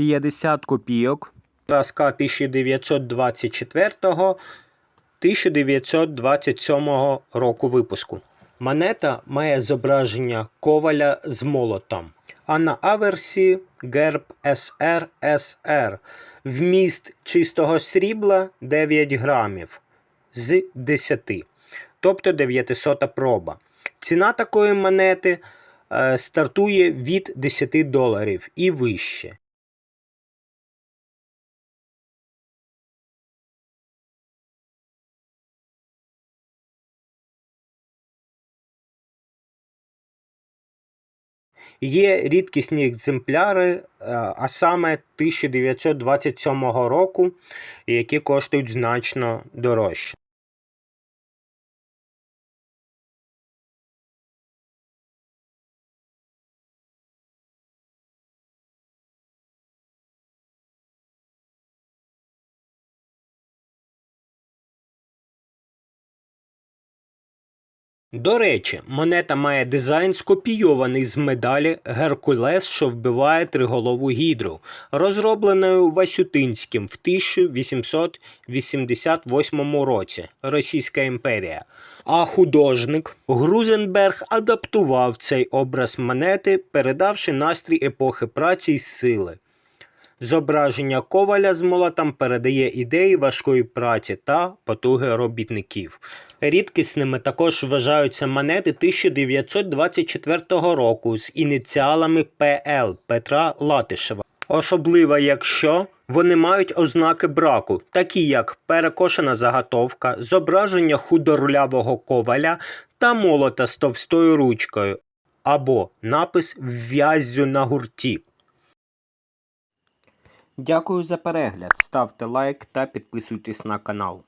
50 копійок. Зразка 1924-1927 року випуску. Монета має зображення коваля з молотом, а на аверсі герб СРСР. Вміст чистого срібла 9 грамів з 10, тобто 900 проба. Ціна такої монети е, стартує від 10 доларів і вище. Є рідкісні екземпляри, е, а саме 1927 року, які коштують значно дорожче. До речі, монета має дизайн скопійований з медалі Геркулес, що вбиває триголову гідру, розробленою Васютинським в 1888 році Російська імперія. А художник Грузенберг адаптував цей образ монети, передавши настрій епохи праці й сили. Зображення коваля з молотом передає ідеї важкої праці та потуги робітників. Рідкісними також вважаються монети 1924 року з ініціалами ПЛ Петра Латишева. Особливо, якщо вони мають ознаки браку, такі як перекошена заготовка, зображення худорлявого коваля та молота з товстою ручкою, або напис в'яззю на гурті. Дякую за перегляд. Ставте лайк та підписуйтесь на канал.